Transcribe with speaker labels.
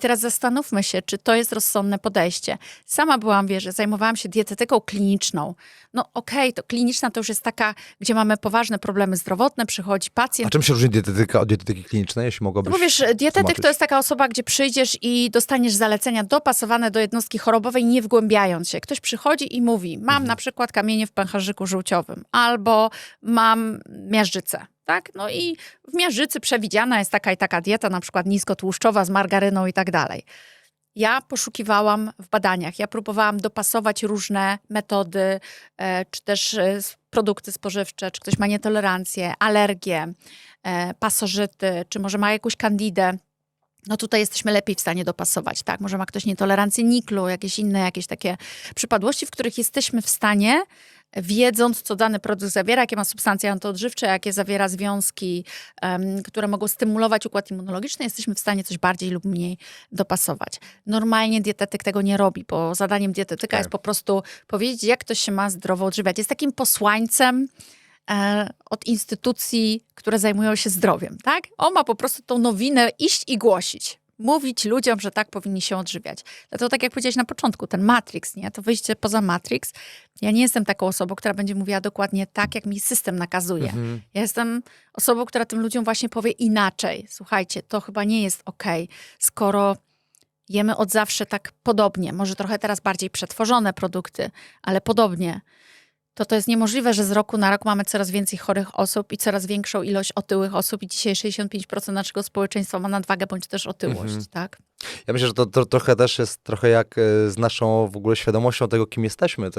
Speaker 1: Teraz zastanówmy się, czy to jest rozsądne podejście. Sama byłam, wiesz, zajmowałam się dietetyką kliniczną. No okej, to kliniczna to już jest taka, gdzie mamy poważne problemy zdrowotne, przychodzi
Speaker 2: A
Speaker 1: pacjent.
Speaker 2: czym się różni dietetyka od dietetyki klinicznej, jeśli mogłabyś
Speaker 1: No wiesz, dietetyk
Speaker 2: tłumaczyć?
Speaker 1: to jest taka osoba, gdzie przyjdziesz i dostaniesz zalecenia dopasowane do jednostki chorobowej, nie wgłębiając się. Ktoś przychodzi i mówi, mam na przykład kamienie w pęcherzyku żółciowym albo mam miażdżycę. Tak? No i w miażdżycy przewidziana jest taka i taka dieta, na przykład niskotłuszczowa z margaryną i tak dalej. Ja poszukiwałam w badaniach, ja próbowałam dopasować różne metody, e, czy też e, produkty spożywcze, czy ktoś ma nietolerancję, alergię, e, pasożyty, czy może ma jakąś kandidę. No tutaj jesteśmy lepiej w stanie dopasować, tak? Może ma ktoś nietolerancję niklu, jakieś inne, jakieś takie przypadłości, w których jesteśmy w stanie, wiedząc, co dany produkt zawiera, jakie ma substancje antyodżywcze, jakie zawiera związki, em, które mogą stymulować układ immunologiczny, jesteśmy w stanie coś bardziej lub mniej dopasować. Normalnie dietetyk tego nie robi, bo zadaniem dietetyka
Speaker 2: Tak.
Speaker 1: jest po prostu powiedzieć, jak ktoś się ma zdrowo odżywiać. Jest takim posłańcem e, od instytucji, które zajmują się zdrowiem, tak? On ma po prostu tą nowinę iść i głosić. Mówić ludziom, że tak powinni się odżywiać. Dlatego, tak jak powiedziałeś na początku, ten Matrix, nie? To wyjście poza Matrix. Ja nie jestem taką osobą, która będzie mówiła dokładnie tak, jak mi system nakazuje.
Speaker 2: Mhm.
Speaker 1: Ja jestem osobą, która tym ludziom właśnie powie inaczej. Słuchajcie, to chyba nie jest okej, skoro jemy od zawsze tak podobnie, może trochę teraz bardziej przetworzone produkty, ale podobnie. To to jest niemożliwe, że z roku na rok mamy coraz więcej chorych osób i coraz większą ilość otyłych osób i dzisiaj 65% naszego społeczeństwa ma nadwagę bądź też otyłość,
Speaker 2: Mhm.
Speaker 1: tak?
Speaker 2: Ja myślę, że to, to trochę też jest trochę jak e, z naszą w ogóle świadomością tego, kim jesteśmy.